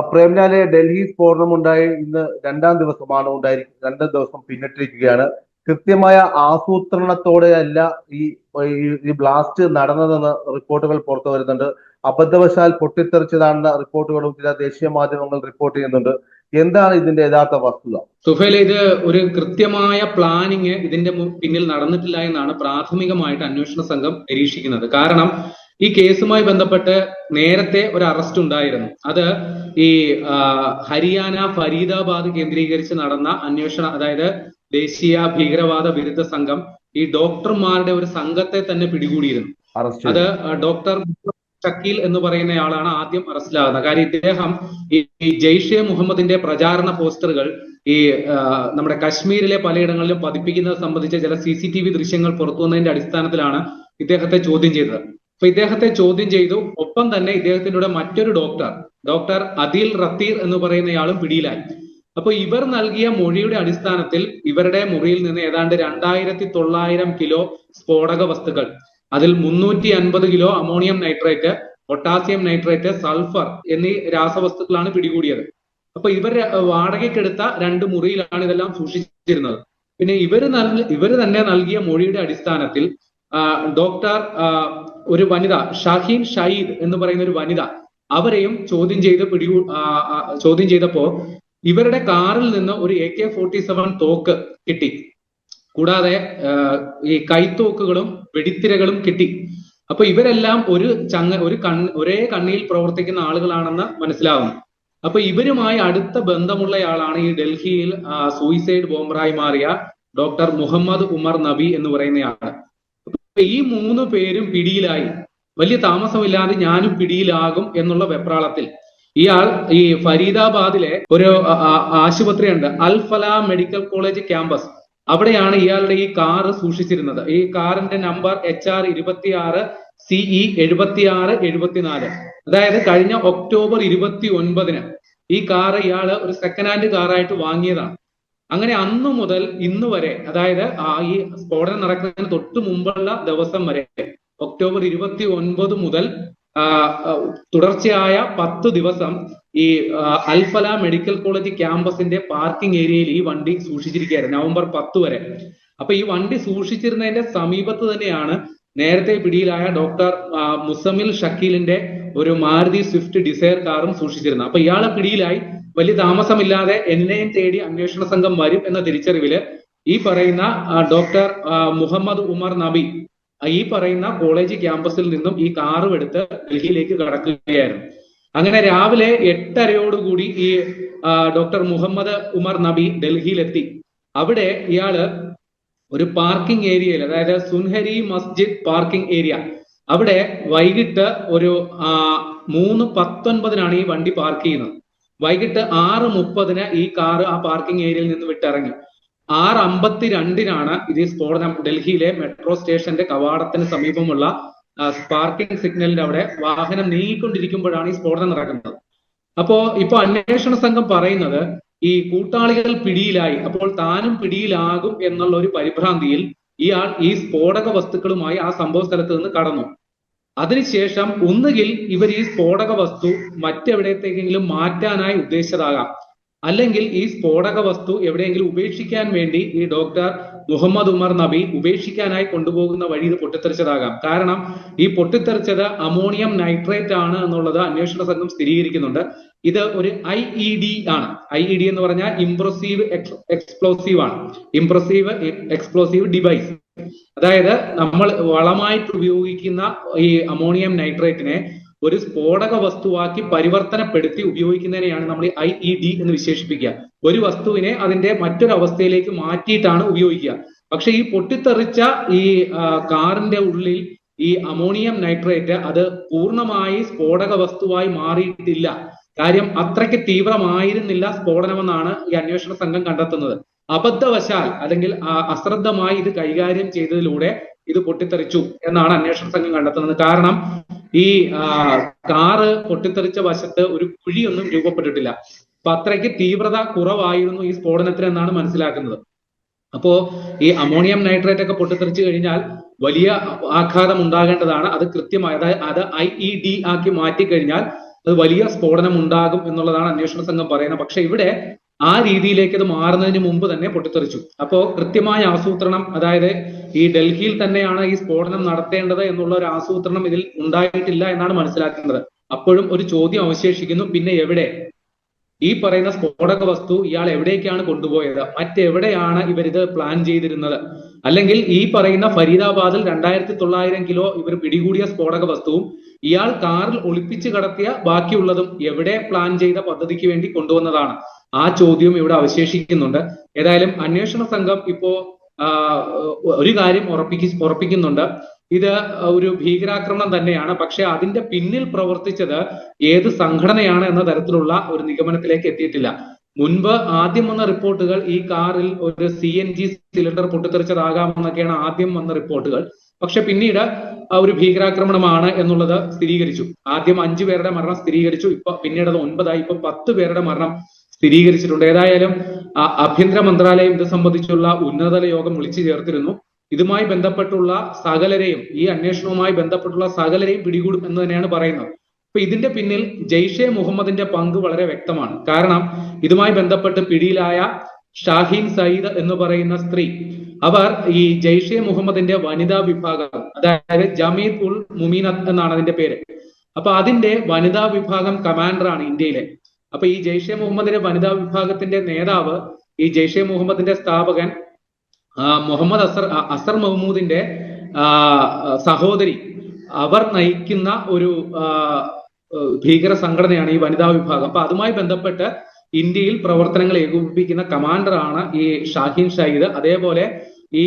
പ്രേംലാലെ ഡൽഹി സ്ഫോടനം ഉണ്ടായി ഇന്ന് രണ്ടാം ദിവസമാണ് ഉണ്ടായിരിക്കുന്നത് രണ്ടാം ദിവസം പിന്നിട്ടിരിക്കുകയാണ്. കൃത്യമായ ആസൂത്രണത്തോടെയല്ല ഈ- ഈ ബ്ലാസ്റ്റ് നടന്നതെന്ന് റിപ്പോർട്ടുകൾ പുറത്തു വരുന്നുണ്ട്. അബദ്ധവശാൽ പൊട്ടിത്തെറിച്ചതാണെന്ന റിപ്പോർട്ടുകളും ചില ദേശീയ മാധ്യമങ്ങൾ റിപ്പോർട്ട് ചെയ്യുന്നുണ്ട്. എന്താണ് ഇതിന്റെ യഥാർത്ഥ വസ്തുത? സുഫേൽ ഇത് ഒരു കൃത്യമായ പ്ലാനിങ് ഇതിന്റെ പിന്നിൽ നടന്നിട്ടില്ല എന്നാണ് പ്രാഥമികമായിട്ട് അന്വേഷണ സംഘം നിരീക്ഷിക്കുന്നത്. കാരണം ഈ കേസുമായി ബന്ധപ്പെട്ട് നേരത്തെ ഒരു അറസ്റ്റ് ഉണ്ടായിരുന്നു. അത് ഈ ഹരിയാന ഫരീദാബാദ് കേന്ദ്രീകരിച്ച് നടന്ന അന്വേഷണ അതായത് ദേശീയ ഭീകരവാദ വിരുദ്ധ സംഘം ഈ ഡോക്ടർമാരുടെ ഒരു സംഘത്തെ തന്നെ പിടികൂടിയിരുന്നു. അത് ഡോക്ടർ ഷക്കീൽ എന്ന് പറയുന്നയാളാണ് ആദ്യം അറസ്റ്റിലാകുന്നത്. കാര്യം ഇദ്ദേഹം ഈ ജെയ്ഷെ മുഹമ്മദിന്റെ പ്രചാരണ പോസ്റ്ററുകൾ ഈ നമ്മുടെ കശ്മീരിലെ പലയിടങ്ങളിലും പതിപ്പിക്കുന്നത് സംബന്ധിച്ച ചില സി സി ടി വി ദൃശ്യങ്ങൾ പുറത്തുവന്നതിന്റെ അടിസ്ഥാനത്തിലാണ് ഇദ്ദേഹത്തെ ചോദ്യം ചെയ്തത്. അപ്പൊ ഇദ്ദേഹത്തെ ചോദ്യം ചെയ്തു. ഒപ്പം തന്നെ ഇദ്ദേഹത്തിന്റെ കൂടെ മറ്റൊരു ഡോക്ടർ ഡോക്ടർ അദിൽ റത്തീർ എന്ന് പറയുന്നയാളും പിടിയിലായി. അപ്പൊ ഇവർ നൽകിയ മൊഴിയുടെ അടിസ്ഥാനത്തിൽ ഇവരുടെ മുറിയിൽ നിന്ന് ഏതാണ്ട് രണ്ടായിരത്തി തൊള്ളായിരം കിലോ സ്ഫോടക വസ്തുക്കൾ അതിൽ മുന്നൂറ്റി അൻപത് kilo ammonium nitrate potassium nitrate sulphur എന്നീ രാസവസ്തുക്കളാണ് പിടികൂടിയത്. അപ്പൊ ഇവർ വാടകയ്ക്കെടുത്ത രണ്ട് മുറിയിലാണ് ഇതെല്ലാം സൂക്ഷിച്ചിരുന്നത്. പിന്നെ ഇവർ നൽ ഇവർ തന്നെ നൽകിയ മൊഴിയുടെ അടിസ്ഥാനത്തിൽ ഡോക്ടർ ഒരു വനിത ഷഹീൻ ഷഹീദ് എന്ന് പറയുന്ന ഒരു വനിത അവരെയും ചോദ്യം ചെയ്ത് പിടികൂ ചോദ്യം ചെയ്തപ്പോ ഇവരുടെ കാറിൽ നിന്ന് ഒരു എ കെ ഫോർട്ടി സെവൻ തോക്ക് കിട്ടി. കൂടാതെ ഈ കൈത്തോക്കുകളും വെടിത്തിരകളും കിട്ടി. അപ്പൊ ഇവരെല്ലാം ഒരു ചങ്ങ ഒരു കൺ ഒരേ കണ്ണിയിൽ പ്രവർത്തിക്കുന്ന ആളുകളാണെന്ന് മനസ്സിലാവും അപ്പൊ ഇവരുമായി അടുത്ത ബന്ധമുള്ളയാളാണ് ഈ ഡൽഹിയിൽ സൂയിസൈഡ് ബോംബറായി മാറിയ ഡോക്ടർ മുഹമ്മദ് ഉമർ നബി എന്ന് പറയുന്നയാൾ. അപ്പൊ ഈ മൂന്ന് പേരും പിടിയിലായി. വലിയ താമസമില്ലാതെ ഞാനും പിടിയിലാകും എന്നുള്ള വെപ്രാളത്തിൽ. ഇയാൾ ഈ ഫരീദാബാദിലെ ഒരു ആശുപത്രിയുണ്ട്. Alfalah medical college campus. അവിടെയാണ് ഇയാളുടെ ഈ കാറ് സൂക്ഷിച്ചിരുന്നത്. ഈ കാറിന്റെ നമ്പർ എച്ച് ആർ ഇരുപത്തി ആറ് സിഇ എഴുപത്തി ആറ് എഴുപത്തിനാല്. അതായത് കഴിഞ്ഞ ഒക്ടോബർ ഇരുപത്തി ഒൻപതിന് ഈ കാർ ഇയാൾ ഒരു സെക്കൻഡ് ഹാൻഡ് കാറായിട്ട് വാങ്ങിയതാണ്. അങ്ങനെ അന്നു മുതൽ ഇന്ന് വരെ അതായത് ആ ഈ സ്ഫോടനം നടക്കുന്നതിന് തൊട്ട് മുമ്പുള്ള ദിവസം വരെ ഒക്ടോബർ ഇരുപത്തി ഒൻപത് മുതൽ തുടർച്ചയായ പത്ത് ദിവസം ഈ അൽഫല മെഡിക്കൽ കോളേജ് ക്യാമ്പസിന്റെ പാർക്കിംഗ് ഏരിയയിൽ ഈ വണ്ടി സൂക്ഷിച്ചിരിക്കുകയായിരുന്നു നവംബർ പത്ത് വരെ. അപ്പൊ ഈ വണ്ടി സൂക്ഷിച്ചിരുന്നതിന്റെ സമീപത്ത് തന്നെയാണ് നേരത്തെ പിടിയിലായ ഡോക്ടർ മുസമിൽ ഷക്കീലിന്റെ ഒരു മാരുതി സ്വിഫ്റ്റ് ഡിസയർ കാറും സൂക്ഷിച്ചിരുന്നത്. അപ്പൊ ഇയാളെ പിടിയിലായി വലിയ താമസമില്ലാതെ എന്നെയും തേടി അന്വേഷണ സംഘം വരും എന്ന തിരിച്ചറിവിൽ ഈ പറയുന്ന ഡോക്ടർ മുഹമ്മദ് ഉമർ നബി ഈ പറയുന്ന കോളേജ് ക്യാമ്പസിൽ നിന്നും ഈ കാറും എടുത്ത് ഡൽഹിയിലേക്ക് കടക്കുകയായിരുന്നു. അങ്ങനെ രാവിലെ എട്ടരയോടുകൂടി ഈ ഡോക്ടർ മുഹമ്മദ് ഉമർ നബി ഡൽഹിയിലെത്തി. അവിടെ ഇയാൾ ഒരു പാർക്കിംഗ് ഏരിയയിൽ അതായത് സുൻഹരി മസ്ജിദ് പാർക്കിംഗ് ഏരിയ അവിടെ വൈകിട്ട് ഒരു മൂന്ന് പത്തൊൻപതിനാണ് ഈ വണ്ടി പാർക്ക് ചെയ്യുന്നത്. വൈകിട്ട് ആറ് മുപ്പതിന് ഈ കാർ ആ പാർക്കിംഗ് ഏരിയയിൽ നിന്ന് വിട്ടിറങ്ങി. ആറ് അമ്പത്തി രണ്ടിനാണ് ഇത് സ്ഫോടനം. ഡൽഹിയിലെ മെട്രോ സ്റ്റേഷന്റെ കവാടത്തിന് സമീപമുള്ള പാർക്കിംഗ് സിഗ്നലിന്റെ അവിടെ വാഹനം നീങ്ങിക്കൊണ്ടിരിക്കുമ്പോഴാണ് ഈ സ്ഫോടനം നടക്കുന്നത്. അപ്പോ ഇപ്പൊ അന്വേഷണ സംഘം പറയുന്നത് ഈ കൂട്ടാളികൾ പിടിയിലായി അപ്പോൾ താനും പിടിയിലാകും എന്നുള്ള ഒരു പരിഭ്രാന്തിയിൽ ഈ ഈ സ്ഫോടക വസ്തുക്കളുമായി ആ സംഭവ സ്ഥലത്ത് നിന്ന് കടന്നു. അതിനുശേഷം ഒന്നുകിൽ ഇവർ ഈ സ്ഫോടക വസ്തു മറ്റെവിടത്തേക്കെങ്കിലും മാറ്റാനായി ഉദ്ദേശിച്ചതാകാം. അല്ലെങ്കിൽ ഈ സ്ഫോടക വസ്തു എവിടെയെങ്കിലും ഉപേക്ഷിക്കാൻ വേണ്ടി ഈ ഡോക്ടർ മുഹമ്മദ് ഉമർ നബി ഉപേക്ഷിക്കാനായി കൊണ്ടുപോകുന്ന വഴി ഇത് പൊട്ടിത്തെറിച്ചതാകാം. കാരണം ഈ പൊട്ടിത്തെറിച്ചത് അമോണിയം നൈട്രേറ്റ് ആണ് എന്നുള്ളത് അന്വേഷണ സംഘം സ്ഥിരീകരിക്കുന്നുണ്ട്. ഇത് ഒരു ഐ ഇ ഡി ആണ്. ഐ ഇ ഡി എന്ന് പറഞ്ഞാൽ ഇംപ്രസീവ് എക്സ്പ്ലോസീവ് ആണ്. Impressive explosive device. അതായത് നമ്മൾ വളമായിട്ട് ഉപയോഗിക്കുന്ന ഈ അമോണിയം നൈട്രേറ്റിനെ ഒരു സ്ഫോടക വസ്തുവാക്കി പരിവർത്തനപ്പെടുത്തി ഉപയോഗിക്കുന്നതിനെയാണ് നമ്മൾ ഐ ഇ ഡി എന്ന് വിശേഷിപ്പിക്കുക. ഒരു വസ്തുവിനെ അതിന്റെ മറ്റൊരു അവസ്ഥയിലേക്ക് മാറ്റിയിട്ടാണ് ഉപയോഗിക്കുക. പക്ഷെ ഈ പൊട്ടിത്തെറിച്ച ഈ കാറിന്റെ ഉള്ളിൽ ഈ അമോണിയം നൈട്രേറ്റ് അത് പൂർണമായി സ്ഫോടക വസ്തുവായി മാറിയിട്ടില്ല. കാര്യം അത്രയ്ക്ക് തീവ്രമായിരുന്നില്ല സ്ഫോടനമെന്നാണ് ഈ അന്വേഷണ സംഘം കണ്ടെത്തുന്നത്. അബദ്ധവശാൽ അല്ലെങ്കിൽ അശ്രദ്ധമായി ഇത് കൈകാര്യം ചെയ്തതിലൂടെ ഇത് പൊട്ടിത്തെറിച്ചു എന്നാണ് അന്വേഷണ സംഘം കണ്ടെത്തുന്നത്. കാരണം ഈ കാറ് പൊട്ടിത്തെറിച്ച വശത്ത് ഒരു കുഴിയൊന്നും രൂപപ്പെട്ടിട്ടില്ല. അപ്പൊ അത്രയ്ക്ക് തീവ്രത കുറവായിരുന്നു ഈ സ്ഫോടനത്തിന് എന്നാണ് മനസ്സിലാക്കുന്നത്. അപ്പോ ഈ അമോണിയം നൈട്രേറ്റ് ഒക്കെ പൊട്ടിത്തെറിച്ചു കഴിഞ്ഞാൽ വലിയ ആഘാതം ഉണ്ടാകേണ്ടതാണ്. അത് കൃത്യമായി അതായത് അത് ഐ ഇ ഡി ആക്കി മാറ്റി കഴിഞ്ഞാൽ അത് വലിയ സ്ഫോടനം ഉണ്ടാകും എന്നുള്ളതാണ് അന്വേഷണ സംഘം പറയുന്നത്. പക്ഷെ ഇവിടെ ആ രീതിയിലേക്ക് അത് മാറുന്നതിന് മുമ്പ് തന്നെ പൊട്ടിത്തെറിച്ചു. അപ്പോൾ കൃത്യമായ ആസൂത്രണം അതായത് ഈ ഡൽഹിയിൽ തന്നെയാണ് ഈ സ്ഫോടനം നടത്തേണ്ടത് എന്നുള്ള ഒരു ആസൂത്രണം ഇതിൽ ഉണ്ടായിട്ടില്ല എന്നാണ് മനസ്സിലാക്കുന്നത്. അപ്പോഴും ഒരു ചോദ്യം അവശേഷിക്കുന്നു പിന്നെ എവിടെ? ഈ പറയുന്ന സ്ഫോടക വസ്തു ഇയാൾ എവിടേക്കാണ് കൊണ്ടുപോയത്? മറ്റെവിടെയാണ് ഇവരിത് പ്ലാൻ ചെയ്തിരുന്നത്? അല്ലെങ്കിൽ ഈ പറയുന്ന ഫരീദാബാദിൽ രണ്ടായിരത്തി തൊള്ളായിരം കിലോ ഇവർ പിടികൂടിയ സ്ഫോടക വസ്തുവും ഇയാൾ കാറിൽ ഒളിപ്പിച്ച് കടത്തിയ ബാക്കിയുള്ളതും എവിടെ പ്ലാൻ ചെയ്ത പദ്ധതിക്ക് വേണ്ടി കൊണ്ടുവന്നതാണ്. ആ ചോദ്യം ഇവിടെ അവശേഷിക്കുന്നുണ്ട്. ഏതായാലും അന്വേഷണ സംഘം ഇപ്പോ ഒരു കാര്യം ഉറപ്പിക്ക് ഉറപ്പിക്കുന്നുണ്ട്. ഇത് ഒരു ഭീകരാക്രമണം തന്നെയാണ്. പക്ഷെ അതിന്റെ പിന്നിൽ പ്രവർത്തിച്ചത് ഏത് സംഘടനയാണ് എന്ന തരത്തിലുള്ള ഒരു നിഗമനത്തിലേക്ക് എത്തിയിട്ടില്ല. മുൻപ് ആദ്യം വന്ന റിപ്പോർട്ടുകൾ ഈ കാറിൽ ഒരു സി എൻ ജി സിലിണ്ടർ പൊട്ടിത്തെറിച്ചതാകാമെന്നൊക്കെയാണ് ആദ്യം വന്ന റിപ്പോർട്ടുകൾ. പക്ഷെ പിന്നീട് ഒരു ഭീകരാക്രമണമാണ് എന്നുള്ളത് സ്ഥിരീകരിച്ചു. ആദ്യം അഞ്ചു പേരുടെ മരണം സ്ഥിരീകരിച്ചു. ഇപ്പൊ പിന്നീട് അത് ഒൻപതായി. ഇപ്പൊ പത്ത് പേരുടെ മരണം സ്ഥിരീകരിച്ചിട്ടുണ്ട്. ഏതായാലും ആഭ്യന്തര മന്ത്രാലയം ഇത് സംബന്ധിച്ചുള്ള ഉന്നതതല യോഗം വിളിച്ചു ചേർത്തിരുന്നു. ഇതുമായി ബന്ധപ്പെട്ടുള്ള സകലരെയും ഈ അന്വേഷണവുമായി ബന്ധപ്പെട്ടുള്ള സകലരെയും പിടികൂടും എന്ന് തന്നെയാണ് പറയുന്നത്. അപ്പൊ ഇതിന്റെ പിന്നിൽ ജെയ്ഷെ മുഹമ്മദിന്റെ പങ്ക് വളരെ വ്യക്തമാണ്. കാരണം ഇതുമായി ബന്ധപ്പെട്ട് പിടിയിലായ ഷാഹീൻ സയ്യിദ് എന്ന് പറയുന്ന സ്ത്രീ അവർ ഈ ജെയ്ഷെ മുഹമ്മദിന്റെ വനിതാ വിഭാഗം അതായത് ജമീത് ഉൽ മുമീനത്ത് എന്നാണ് അതിന്റെ പേര്. അപ്പൊ അതിന്റെ വനിതാ വിഭാഗം കമാൻഡറാണ് ഇന്ത്യയിലെ. അപ്പൊ ഈ ജെയ്ഷെ മുഹമ്മദിന്റെ വനിതാ വിഭാഗത്തിന്റെ നേതാവ് ഈ ജെയ്ഷെ മുഹമ്മദിന്റെ സ്ഥാപകൻ മുഹമ്മദ് അസർ അസർ മഹ്മൂദിന്റെ സഹോദരി. അവർ നയിക്കുന്ന ഒരു ഭീകര സംഘടനയാണ് ഈ വനിതാ വിഭാഗം. അപ്പൊ അതുമായി ബന്ധപ്പെട്ട് ഇന്ത്യയിൽ പ്രവർത്തനങ്ങൾ ഏകോപിപ്പിക്കുന്ന കമാൻഡറാണ് ഈ ഷാഹിൻ ഷഹീദ്. അതേപോലെ ഈ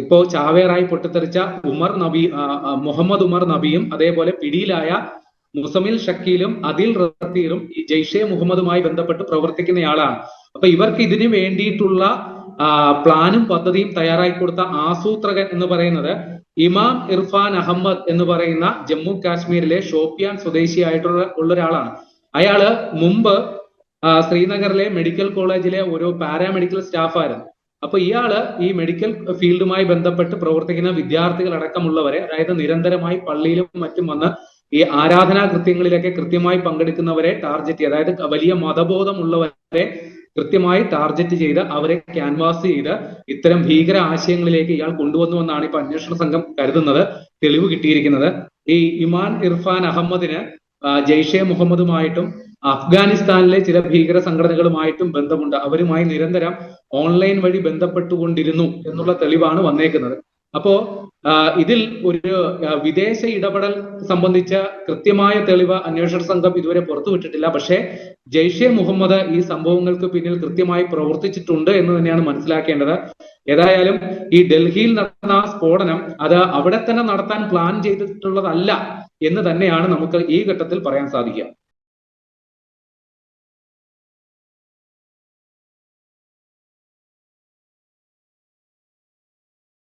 ഇപ്പോ ചാവേറായി പൊട്ടിത്തെറിച്ച ഉമർ നബി മുഹമ്മദ് ഉമർ നബിയും അതേപോലെ പിടിയിലായ മുസമിൽ ഷക്കീലും അദിൽ റത്തീലും ഈ ജെയ്ഷെ മുഹമ്മദുമായി ബന്ധപ്പെട്ട് പ്രവർത്തിക്കുന്നയാളാണ്. അപ്പൊ ഇവർക്ക് ഇതിനു വേണ്ടിയിട്ടുള്ള പ്ലാനും പദ്ധതിയും തയ്യാറാക്കി കൊടുത്ത ആസൂത്രകൻ എന്ന് പറയുന്നത് ഇമാം ഇർഫാൻ അഹമ്മദ് എന്ന് പറയുന്ന ജമ്മു കാശ്മീരിലെ ഷോപ്പിയാൻ സ്വദേശിയായിട്ടുള്ള ഉള്ള ഒരാളാണ് അയാൾ മുമ്പ് ശ്രീനഗറിലെ മെഡിക്കൽ കോളേജിലെ ഒരു പാരാമെഡിക്കൽ സ്റ്റാഫായിരുന്നു അപ്പൊ ഇയാൾ ഈ മെഡിക്കൽ ഫീൽഡുമായി ബന്ധപ്പെട്ട് പ്രവർത്തിക്കുന്ന വിദ്യാർത്ഥികൾ അടക്കമുള്ളവരെ അതായത് നിരന്തരമായി പള്ളിയിലും മറ്റും വന്ന് ഈ ആരാധനാ കൃത്യങ്ങളിലൊക്കെ കൃത്യമായി പങ്കെടുക്കുന്നവരെ ടാർഗറ്റ് ചെയ്ത് അതായത് വലിയ മതബോധമുള്ളവരെ കൃത്യമായി ടാർഗറ്റ് ചെയ്ത് അവരെ ക്യാൻവാസ് ചെയ്ത് ഇത്തരം ഭീകര ആശയങ്ങളിലേക്ക് ഇയാൾ കൊണ്ടുവന്നുവെന്നാണ് ഇപ്പൊ അന്വേഷണ സംഘം കരുതുന്നത് തെളിവ് കിട്ടിയിരിക്കുന്നത്. ഈ ഇമാൻ ഇർഫാൻ അഹമ്മദിന് ജയ്ഷെ മുഹമ്മദുമായിട്ടും അഫ്ഗാനിസ്ഥാനിലെ ചില ഭീകര സംഘടനകളുമായിട്ടും ബന്ധമുണ്ട്. അവരുമായി നിരന്തരം ഓൺലൈൻ വഴി ബന്ധപ്പെട്ടുകൊണ്ടിരുന്നു എന്നുള്ള തെളിവാണ് വന്നേക്കുന്നത്. അപ്പോ ഇതിൽ ഒരു വിദേശ ഇടപെടൽ സംബന്ധിച്ച കൃത്യമായ തെളിവ് അന്വേഷണ സംഘം ഇതുവരെ പുറത്തുവിട്ടിട്ടില്ല. പക്ഷേ ജെയ്ഷെ മുഹമ്മദ് ഈ സംഭവങ്ങൾക്ക് പിന്നിൽ കൃത്യമായി പ്രവർത്തിച്ചിട്ടുണ്ട് എന്ന് തന്നെയാണ് മനസ്സിലാക്കേണ്ടത്. ഏതായാലും ഈ ഡൽഹിയിൽ നടന്ന ആ സ്ഫോടനം അത് അവിടെ തന്നെ നടത്താൻ പ്ലാൻ ചെയ്തിട്ടുള്ളതല്ല എന്ന് തന്നെയാണ് നമുക്ക് ഈ ഘട്ടത്തിൽ പറയാൻ സാധിക്കുക.